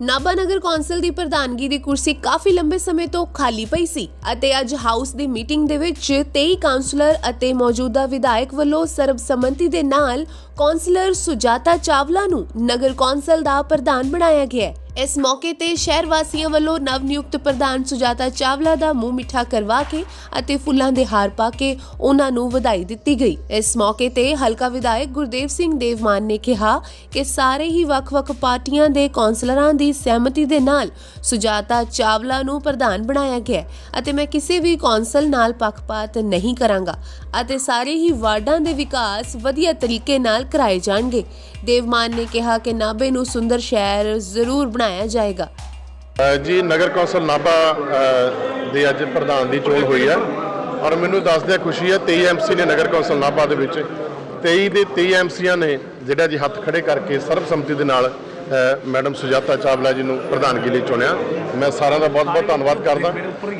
ਨਾਭਾ ਨਗਰ council ਦੀ ਪ੍ਰਧਾਨਗੀ ਦੀ ਕੁਰਸੀ ਕਾਫੀ ਲੰਬੇ ਸਮੇਂ ਤੋਂ ਖਾਲੀ ਪਈ ਸੀ ਅਤੇ ਅੱਜ ਹਾਊਸ ਦੀ ਮੀਟਿੰਗ ਦੇ ਵਿੱਚ 23 ਕਾਉਂਸਲਰ ਅਤੇ ਮੌਜੂਦਾ ਵਿਧਾਇਕ ਵੱਲੋਂ ਸਰਬਸੰਮਤੀ ਦੇ ਨਾਲ ਕੌਂਸਲਰ ਸੁਜਾਤਾ ਚਾਵਲਾ ਨੂੰ ਨਗਰ ਕੌਂਸਲ ਦਾ ਪ੍ਰਧਾਨ ਬਣਾਇਆ ਗਿਆ ਹੈ। ਇਸ ਮੌਕੇ ਤੇ ਸ਼ਹਿਰ ਵਾਸੀਆਂ ਵੱਲੋਂ ਨਵ ਨਿਯੁਕਤ ਪ੍ਰਧਾਨ ਸੁਜਾਤਾ ਚਾਵਲਾ ਦਾ ਮੂੰਹ ਮਿੱਠਾ ਕਰਵਾ ਕੇ ਅਤੇ ਫੁੱਲਾਂ ਦੇ ਹਾਰ ਪਾ ਕੇ ਉਹਨਾਂ ਨੂੰ ਵਧਾਈ ਦਿੱਤੀ ਗਈ। ਇਸ ਮੌਕੇ ਤੇ ਹਲਕਾ ਵਿਧਾਇਕ ਗੁਰਦੇਵ ਸਿੰਘ ਦੇਵਮਾਨ ਨੇ ਕਿਹਾ ਕਿ ਸਾਰੇ ਹੀ ਵੱਖ-ਵੱਖ ਪਾਰਟੀਆਂ ਦੇ ਕੌਂਸਲਰਾਂ ਦੀ ਸਹਿਮਤੀ ਦੇ ਨਾਲ ਸੁਜਾਤਾ ਚਾਵਲਾ ਨੂੰ ਪ੍ਰਧਾਨ ਬਣਾਇਆ ਗਿਆ ਅਤੇ ਮੈਂ ਕਿਸੇ ਵੀ ਕੌਂਸਲ ਨਾਲ ਪੱਖਪਾਤ ਨਹੀਂ ਕਰਾਂਗਾ ਅਤੇ ਸਾਰੇ ਹੀ ਵਾਰਡਾਂ ਦੇ ਵਿਕਾਸ ਵਧੀਆ ਤਰੀਕੇ ਨਾਲ ਕਰਾਏ ਜਾਣਗੇ। ਦੇਵਮਾਨ ਨੇ ਕਿਹਾ ਕਿ ਨਾਭੇ ਨੂੰ ਸੁੰਦਰ ਸ਼ਹਿਰ ਜ਼ਰੂਰ ਬਣਾਇਆ ਜਾਏਗਾ। ਜੀ, ਨਗਰ ਕੌਂਸਲ ਨਾਭਾ ਦੇ ਅੱਜ ਪ੍ਰਧਾਨ ਦੀ ਚੋਣ ਹੋਈ ਹੈ ਔਰ ਮੈਨੂੰ ਦੱਸਦਿਆਂ ਖੁਸ਼ੀ ਹੈ 23 ਐਮਸੀ ਨੇ ਨਗਰ ਕੌਂਸਲ ਨਾਭਾ ਦੇ ਵਿੱਚ 23 ਦੇ 23 ਐਮਸੀਆਂ ਨੇ ਜਿਹੜਾ ਜੀ ਹੱਥ ਖੜੇ ਕਰਕੇ ਸਰਬਸੰਮਤੀ ਦੇ ਨਾਲ ਮੈਡਮ ਸੁਜਾਤਾ ਚਾਵਲਾ ਜੀ ਨੂੰ ਪ੍ਰਧਾਨਗੀ ਲਈ ਚੁਣਿਆ। ਮੈਂ ਸਾਰਿਆਂ ਦਾ ਬਹੁਤ-ਬਹੁਤ ਧੰਨਵਾਦ ਕਰਦਾ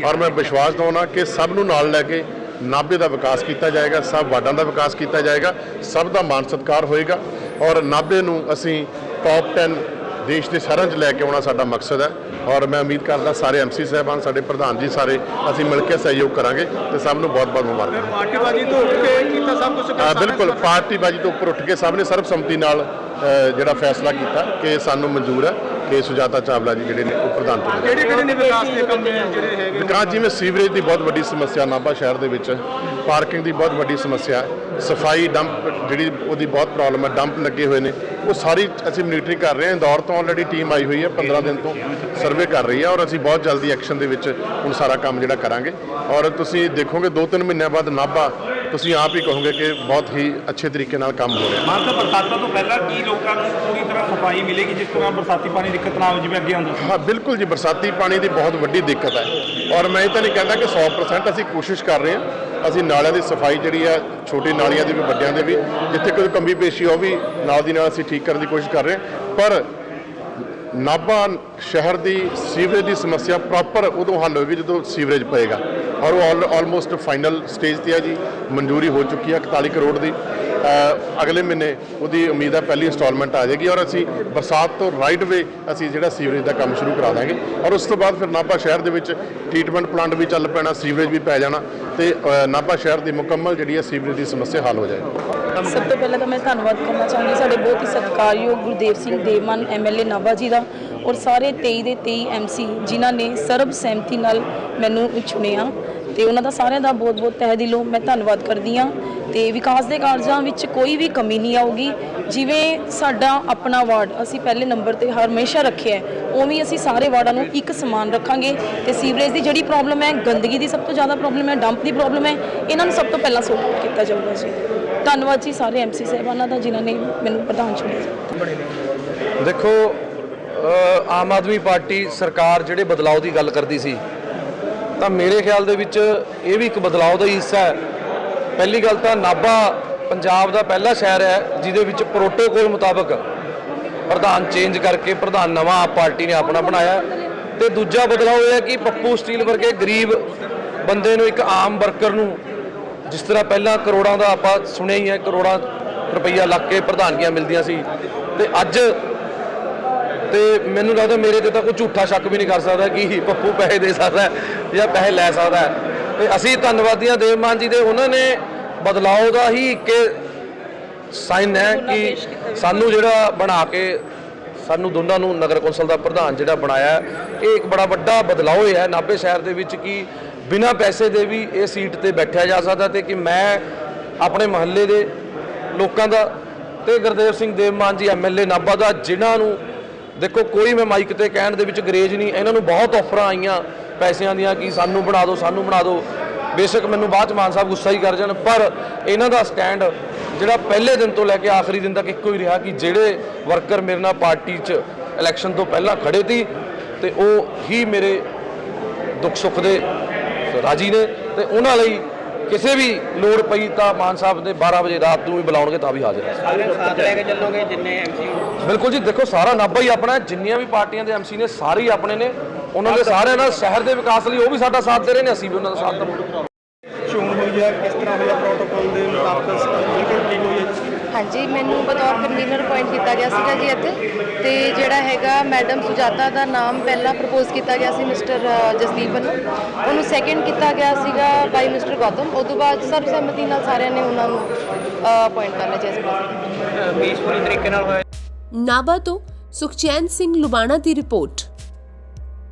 ਔਰ ਮੈਂ ਵਿਸ਼ਵਾਸ ਦਿਵਾਉਣਾ ਕਿ ਸਭ ਨੂੰ ਨਾਲ ਲੈ ਕੇ ਨਾਭੇ ਦਾ ਵਿਕਾਸ ਕੀਤਾ ਜਾਏਗਾ, ਸਭ ਵਾਰਡਾਂ ਦਾ ਵਿਕਾਸ ਕੀਤਾ ਜਾਏਗਾ, ਸਭ ਦਾ ਮਾਣ ਸਤਿਕਾਰ ਹੋਏਗਾ। ਔਰ ਨਾਭੇ ਨੂੰ ਅਸੀਂ ਟੌਪ 10 ਦੇਸ਼ ਦੇ ਸ਼ਹਿਰਾਂ 'ਚ ਲੈ ਕੇ ਆਉਣਾ ਸਾਡਾ ਮਕਸਦ ਹੈ ਔਰ ਮੈਂ ਉਮੀਦ ਕਰਦਾ ਸਾਰੇ ਐਮਸੀ ਸਾਹਿਬਾਨ ਸਾਡੇ ਪ੍ਰਧਾਨ ਜੀ ਸਾਰੇ ਅਸੀਂ ਮਿਲ ਕੇ ਸਹਿਯੋਗ ਕਰਾਂਗੇ ਤੇ ਸਭ ਨੂੰ ਬਹੁਤ-ਬਹੁਤ ਮੁਬਾਰਕਾਂ। ਪਾਰਟੀਬਾਜ਼ੀ ਤੋਂ ਉੱਠ ਕੇ ਕੀਤਾ ਸਭ ਕੁਝ ਹਾਂ? ਬਿਲਕੁਲ ਪਾਰਟੀਬਾਜੀ ਤੋਂ ਉੱਪਰ ਉੱਠ ਕੇ ਸਭ ਨੇ ਸਰਬਸੰਮਤੀ ਨਾਲ ਜਿਹੜਾ ਫੈਸਲਾ ਕੀਤਾ ਕਿ ਸਾਨੂੰ ਮਨਜ਼ੂਰ ਹੈ ਕਿ ਸੁਜਾਤਾ ਚਾਵਲਾ ਜੀ ਜਿਹੜੇ ਨੇ ਉਹ ਪ੍ਰਧਾਨ ਚੁਣੇ ਕਿਹੜੇ ਕਿਹੜੇ ਨੇ ਵਿਕਾਸ ਦੇ ਕੰਮ ਜਿਹੜੇ ਹੈਗੇ ਵਿਕਾਸ ਜਿਵੇਂ ਸੀਵਰੇਜ ਦੀ ਬਹੁਤ ਵੱਡੀ ਸਮੱਸਿਆ ਨਾਭਾ ਸ਼ਹਿਰ ਦੇ ਵਿੱਚ ਪਾਰਕਿੰਗ ਦੀ ਬਹੁਤ ਵੱਡੀ ਸਮੱਸਿਆ ਹੈ। ਸਫ਼ਾਈ ਡੰਪ ਜਿਹੜੀ ਉਹਦੀ ਬਹੁਤ ਪ੍ਰੋਬਲਮ ਹੈ ਡੰਪ ਲੱਗੇ ਹੋਏ ਨੇ। ਉਹ ਸਾਰੀ ਅਸੀਂ ਮੋਨੀਟਰਿੰਗ ਕਰ ਰਹੇ ਹਾਂ। ਇੰਦੌਰ ਤੋਂ ਆਲਰੇਡੀ ਟੀਮ ਆਈ ਹੋਈ ਹੈ 15 ਦਿਨ ਤੋਂ ਸਰਵੇ ਕਰ ਰਹੀ ਹੈ ਔਰ ਅਸੀਂ ਬਹੁਤ ਜਲਦੀ ਐਕਸ਼ਨ ਦੇ ਵਿੱਚ ਹੁਣ ਸਾਰਾ ਕੰਮ ਜਿਹੜਾ ਕਰਾਂਗੇ। ਔਰ ਤੁਸੀਂ ਦੇਖੋਗੇ 2-3 ਮਹੀਨਿਆਂ ਬਾਅਦ ਨਾਭਾ ਤੁਸੀਂ ਆਪ ਹੀ ਕਹੋਗੇ ਕਿ ਬਹੁਤ ਹੀ ਅੱਛੇ ਤਰੀਕੇ ਨਾਲ ਕੰਮ ਹੋ ਰਿਹਾ। ਮਾਨ ਸਾਹਿਬ ਬਰਸਾਤਾਂ ਤੋਂ ਪਹਿਲਾਂ ਕੀ ਲੋਕਾਂ ਨੂੰ ਪੂਰੀ ਤਰ੍ਹਾਂ ਸਫ਼ਾਈ ਮਿਲੇਗੀ ਜਿਸ ਤਰ੍ਹਾਂ ਬਰਸਾਤੀ ਪਾਣੀ ਦਿੱਕਤ ਨਾ ਆਵੇ ਜਿਵੇਂ ਅੱਗੇ ਆਉਂਦਾ ਸੀ? ਹਾਂ ਬਿਲਕੁਲ ਜੀ। ਬਰਸਾਤੀ ਪਾਣੀ ਦੀ ਬਹੁਤ ਵੱਡੀ ਦਿੱਕਤ ਹੈ। ਔਰ ਮੈਂ ਇਹ ਤਾਂ ਨਹੀਂ ਕਹਿੰਦਾ ਕਿ 100% ਅਸੀਂ ਕੋਸ਼ਿਸ਼ ਕਰ ਰਹੇ ਹਾਂ। ਅਸੀਂ ਨਾਲਿਆਂ ਦੀ ਸਫ਼ਾਈ ਜਿਹੜੀ ਆ, ਛੋਟੀ ਨਾਲੀਆਂ ਦੀ ਵੀ, ਵੱਡਿਆਂ ਦੇ ਵੀ, ਜਿੱਥੇ ਕੋਈ ਕਮੀ ਪੇਸ਼ੀ ਉਹ ਵੀ ਨਾਲ ਦੀ ਨਾਲ ਅਸੀਂ ਠੀਕ ਕਰਨ ਦੀ ਕੋਸ਼ਿਸ਼ ਕਰ ਰਹੇ ਪਰ ਨਾਭਾ ਸ਼ਹਿਰ ਦੀ ਸੀਵਰੇਜ ਦੀ ਸਮੱਸਿਆ ਪ੍ਰੋਪਰ ਉਦੋਂ ਹੱਲ ਹੋਏਗੀ ਜਦੋਂ ਸੀਵਰੇਜ ਪਏਗਾ। ਔਰ ਉਹ ਆਲਮੋਸਟ ਫਾਈਨਲ ਸਟੇਜ ਤੇ ਆ ਜੀ। ਮਨਜ਼ੂਰੀ ਹੋ ਚੁੱਕੀ ਆ 41 ਕਰੋੜ ਦੀ। ਅਗਲੇ ਮਹੀਨੇ ਉਹਦੀ ਉਮੀਦ ਹੈ ਪਹਿਲੀ ਇੰਸਟਾਲਮੈਂਟ ਆ ਜਾਏਗੀ ਔਰ ਅਸੀਂ ਬਰਸਾਤ ਤੋਂ ਰਾਈਟ ਵੇ ਅਸੀਂ ਜਿਹੜਾ ਸੀਵਰੇਜ ਦਾ ਕੰਮ ਸ਼ੁਰੂ ਕਰਾ ਦਾਂਗੇ। ਔਰ ਉਸ ਤੋਂ ਬਾਅਦ ਫਿਰ ਨਾਭਾ ਸ਼ਹਿਰ ਦੇ ਵਿੱਚ ਟ੍ਰੀਟਮੈਂਟ ਪਲਾਂਟ ਵੀ ਚੱਲ ਪੈਣਾ ਸੀਵਰੇਜ ਵੀ ਪੈ ਜਾਣਾ ਤੇ ਨਾਭਾ ਸ਼ਹਿਰ ਦੀ ਮੁਕੰਮਲ ਜਿਹੜੀ ਹੈ ਸੀਵਰੇਜ ਦੀ ਸਮੱਸਿਆ ਹੱਲ ਹੋ ਜਾਏਗੀ। ਸਭ ਤੋਂ ਪਹਿਲਾਂ ਤਾਂ ਮੈਂ ਧੰਨਵਾਦ ਕਰਨਾ ਚਾਹੁੰਦੀ ਸਾਡੇ ਬਹੁਤ ਹੀ ਸਤਿਕਾਰਯੋਗ ਗੁਰਦੇਵ ਸਿੰਘ ਦੇਵਮਨ ਐਮਐਲਏ ਨਾਭਾ ਜੀ ਦਾ ਔਰ ਸਾਰੇ 23 ਦੇ 23 ਐਮਸੀ ਜਿਨ੍ਹਾਂ ਨੇ ਸਰਬ ਸਹਿਮਤੀ ਨਾਲ ਮੈਨੂੰ ਚੁਣਿਆ। ਤੇ ਉਹਨਾਂ ਦਾ ਸਾਰਿਆਂ ਦਾ ਬਹੁਤ-ਬਹੁਤ ਤਹਿ ਦਿਲੋਂ ਮੈਂ ਧੰਨਵਾਦ ਕਰਦੀ ਹਾਂ ਤੇ ਵਿਕਾਸ ਦੇ ਕਾਰਜਾਂ ਵਿੱਚ ਕੋਈ ਵੀ ਕਮੀ ਨਹੀਂ ਆਊਗੀ। ਜਿਵੇਂ ਸਾਡਾ ਆਪਣਾ ਵਾਰਡ, ਅਸੀਂ ਪਹਿਲੇ ਨੰਬਰ ਤੇ ਹਮੇਸ਼ਾ ਰੱਖਿਆ ਹੈ, ਉਵੇਂ ਅਸੀਂ ਸਾਰੇ ਵਾਰਡਾਂ ਨੂੰ ਇੱਕ ਸਮਾਨ ਰੱਖਾਂਗੇ ਤੇ ਸੀਵਰੇਜ ਦੀ ਜਿਹੜੀ ਪ੍ਰੋਬਲਮ ਹੈ, ਗੰਦਗੀ ਦੀ ਸਭ ਤੋਂ ਜ਼ਿਆਦਾ ਪ੍ਰੋਬਲਮ ਹੈ, ਡੰਪ ਦੀ ਪ੍ਰੋਬਲਮ ਹੈ, ਇਹਨਾਂ ਨੂੰ ਸਭ ਤੋਂ ਪਹਿਲਾਂ ਸੋਲਵ ਕੀਤਾ ਜਾਊਗਾ ਜੀ। ਧੰਨਵਾਦ ਜੀ ਸਾਰੇ ਐਮਸੀ ਸਾਹਿਬਾਨਾਂ ਦਾ ਜਿਨ੍ਹਾਂ ਨੇ ਮੈਨੂੰ ਪ੍ਰਧਾਨ ਚੁਣਿਆ। ਦੇਖੋ ਆਮ ਆਦਮੀ ਪਾਰਟੀ ਸਰਕਾਰ ਜਿਹੜੇ ਬਦਲਾਅ ਦੀ ਗੱਲ ਕਰਦੀ ਸੀ ਤਾਂ ਮੇਰੇ ਖਿਆਲ ਦੇ ਵਿੱਚ ਇਹ ਵੀ ਇੱਕ ਬਦਲਾਅ ਦਾ ਹੀ ਹਿੱਸਾ ਹੈ। ਪਹਿਲੀ ਗੱਲ ਤਾਂ ਨਾਭਾ ਪੰਜਾਬ ਦਾ ਪਹਿਲਾ ਸ਼ਹਿਰ ਹੈ, ਜਿਹਦੇ ਵਿੱਚ ਪ੍ਰੋਟੋਕੋਲ ਮੁਤਾਬਕ ਪ੍ਰਧਾਨ ਚੇਂਜ ਕਰਕੇ ਪ੍ਰਧਾਨ ਨਵਾਂ ਆਪ ਪਾਰਟੀ ਨੇ ਆਪਣਾ ਬਣਾਇਆ। ਹੈ। ਤੇ ਦੂਜਾ ਬਦਲਾਅ ਇਹ ਹੈ ਕਿ ਪੱਪੂ ਸਟੀਲ ਵਰਗੇ ਗਰੀਬ ਬੰਦੇ ਨੂੰ ਇੱਕ ਆਮ ਵਰਕਰ ਨੂੰ ਜਿਸ ਤਰ੍ਹਾਂ ਪਹਿਲਾਂ ਕਰੋੜਾਂ ਦਾ ਆਪਾਂ ਸੁਣਿਆ ਹੀ ਹੈ, ਕਰੋੜਾਂ ਰੁਪਈਆ ਲੱਗ ਕੇ ਪ੍ਰਧਾਨਗੀਆਂ ਮਿਲਦੀਆਂ ਸੀ। ਤੇ ਅੱਜ ਤੇ ਮੈਨੂੰ ਲੱਗਦਾ ਮੇਰੇ ਤੇ ਤਾਂ ਕੋਈ ਝੂਠਾ ਸ਼ੱਕ ਵੀ ਨਹੀਂ ਕਰ ਸਕਦਾ ਕਿ ਪੱਪੂ ਪੈਸੇ ਦੇ ਸਕਦਾ ਜਾਂ ਪੈਸੇ ਲੈ ਸਕਦਾ ਹੈ। ਤੇ ਅਸੀਂ ਧੰਨਵਾਦੀ ਹਾਂ ਦੇਵਮਾਨ ਜੀ ਦੇ ਉਹਨਾਂ ਨੇ ਬਦਲਾਅ ਦਾ ਹੀ ਇੱਕ ਸਾਈਨ ਹੈ ਕਿ ਸਾਨੂੰ ਜਿਹੜਾ ਬਣਾ ਕੇ ਸਾਨੂੰ ਦੋਨਾਂ ਨੂੰ ਨਗਰ ਕੌਂਸਲ ਦਾ ਪ੍ਰਧਾਨ ਜਿਹੜਾ ਬਣਾਇਆ ਇਹ ਇੱਕ ਬੜਾ ਵੱਡਾ ਬਦਲਾਅ ਹੈ ਨਾਭੇ ਸ਼ਹਿਰ ਦੇ ਵਿੱਚ ਕਿ ਬਿਨਾਂ ਪੈਸੇ ਦੇ ਵੀ ਇਹ ਸੀਟ ਤੇ ਬੈਠਿਆ ਜਾ ਸਕਦਾ ਤੇ ਕਿ ਮੈਂ ਆਪਣੇ ਮਹੱਲੇ ਦੇ ਲੋਕਾਂ ਦਾ ਤੇ ਗੁਰਦੇਵ ਸਿੰਘ ਦੇਵਮਾਨ ਜੀ ਐਮਐਲਏ ਨਾਭਾ ਦਾ ਜਿਨ੍ਹਾਂ ਨੂੰ ਦੇਖੋ ਕੋਈ ਮੈਂ ਮਾਈਕ ਤੇ ਕਹਿਣ ਦੇ ਵਿੱਚ ਗਰੇਜ ਨਹੀਂ ਇਹਨਾਂ ਨੂੰ ਬਹੁਤ ਆਫਰਾਂ ਆਈਆਂ। ਪੈਸਿਆਂ ਦੀਆਂ ਕਿ ਸਾਨੂੰ ਬਣਾ ਦਿਓ ਸਾਨੂੰ ਬਣਾ ਦਿਓ। ਬੇਸ਼ੱਕ ਮੈਨੂੰ ਬਾਅਦ ਚ ਮਾਨ ਸਾਹਿਬ ਗੁੱਸਾ ਹੀ ਕਰ ਜਾਣ ਪਰ ਇਹਨਾਂ ਦਾ ਸਟੈਂਡ ਜਿਹੜਾ ਪਹਿਲੇ ਦਿਨ ਤੋਂ ਲੈ ਕੇ ਆਖਰੀ ਦਿਨ ਤੱਕ ਇੱਕੋ ਹੀ ਰਿਹਾ ਕਿ ਜਿਹੜੇ ਵਰਕਰ ਮੇਰੇ ਨਾਲ ਪਾਰਟੀ 'ਚ ਇਲੈਕਸ਼ਨ ਤੋਂ ਪਹਿਲਾਂ ਖੜੇ ਸੀ ਤੇ ਉਹ ਹੀ ਮੇਰੇ ਦੁੱਖ ਸੁੱਖ ਦੇ ਰਾਜੀ ਨੇ ਤੇ ਉਹਨਾਂ ਲਈ ਕਿਸੇ ਵੀ ਲੋੜ ਪਈ ਤਾਂ ਮਾਨ ਸਾਹਿਬ ਦੇ 12 ਵਜੇ ਰਾਤ ਨੂੰ ਵੀ ਬੁਲਾਉਣਗੇ ਤਾਂ ਵੀ ਹਾਜ਼ਰ ਹਾਂ। ਸਾਰੇ ਸਾਥ ਲੈ ਕੇ ਚੱਲੋਗੇ ਜਿੰਨੇ ਐਮਸੀ ਬਿਲਕੁਲ ਜੀ ਦੇਖੋ ਸਾਰਾ ਨਾਭਾ ਹੀ ਆਪਣਾ। ਜਿੰਨੀਆਂ ਵੀ ਪਾਰਟੀਆਂ ਦੇ ਐਮਸੀ ਨੇ ਸਾਰੇ ਹੀ ਆਪਣੇ ਨੇ। ਉਹਨਾਂ ਦੇ ਸਾਰਿਆਂ ਨਾਲ ਸ਼ਹਿਰ ਦੇ ਵਿਕਾਸ ਲਈ ਉਹ ਵੀ ਸਾਡਾ ਸਾਥ ਦੇ ਰਹੇ ਨੇ ਅਸੀਂ ਵੀ ਉਹਨਾਂ ਦਾ ਸਾਥ ਦੇਵਾਂਗੇ। ਚੋਣ ਹੋਈ ਹੈ ਕਿਸ ਤਰ੍ਹਾਂ ਹੋਇਆ ਪ੍ਰੋਟੋਕਾਲ ਦੇ ਮੁਤਾਬਕ? ਬਿਲਕੁਲ ਠੀਕ ਹੋਈ ਹੈ ਹਾਂਜੀ ਮੈਨੂੰ ਬਤੌਰ ਕਨਵੀਨਰ ਅਪਾਇੰਟ ਕੀਤਾ ਗਿਆ ਸੀਗਾ ਜੀ ਇੱਥੇ। ਤੇ ਜਿਹੜਾ ਹੈਗਾ ਮੈਡਮ ਸੁਜਾਤਾ ਦਾ ਨਾਮ ਪਹਿਲਾਂ ਪ੍ਰਪੋਜ਼ ਕੀਤਾ ਗਿਆ ਸੀ ਮਿਸਟਰ ਜਸਦੀਪ ਵੱਲੋਂ। ਉਹਨੂੰ ਸੈਕੰਡ ਕੀਤਾ ਗਿਆ ਸੀਗਾ ਬਾਈ ਮਿਸਟਰ ਗੌਤਮ। ਉਸ ਤੋਂ ਬਾਅਦ ਸਰਬਸੰਮਤੀ ਨਾਲ ਸਾਰਿਆਂ ਨੇ ਉਹਨਾਂ ਨੂੰ ਅਪਾਇੰਟ ਕਰ ਲਿਆ ਜੀ ਐਸ ਪ੍ਰੈਜ਼ੀਡੈਂਟ ਪੀਸਫੁਲੀ ਤਰੀਕੇ ਨਾਲ ਹੋਇਆ। ਨਾਭਾ ਤੋਂ ਸੁਖਚੈਨ ਸਿੰਘ ਲੁਬਾਣਾ ਦੀ ਰਿਪੋਰਟ।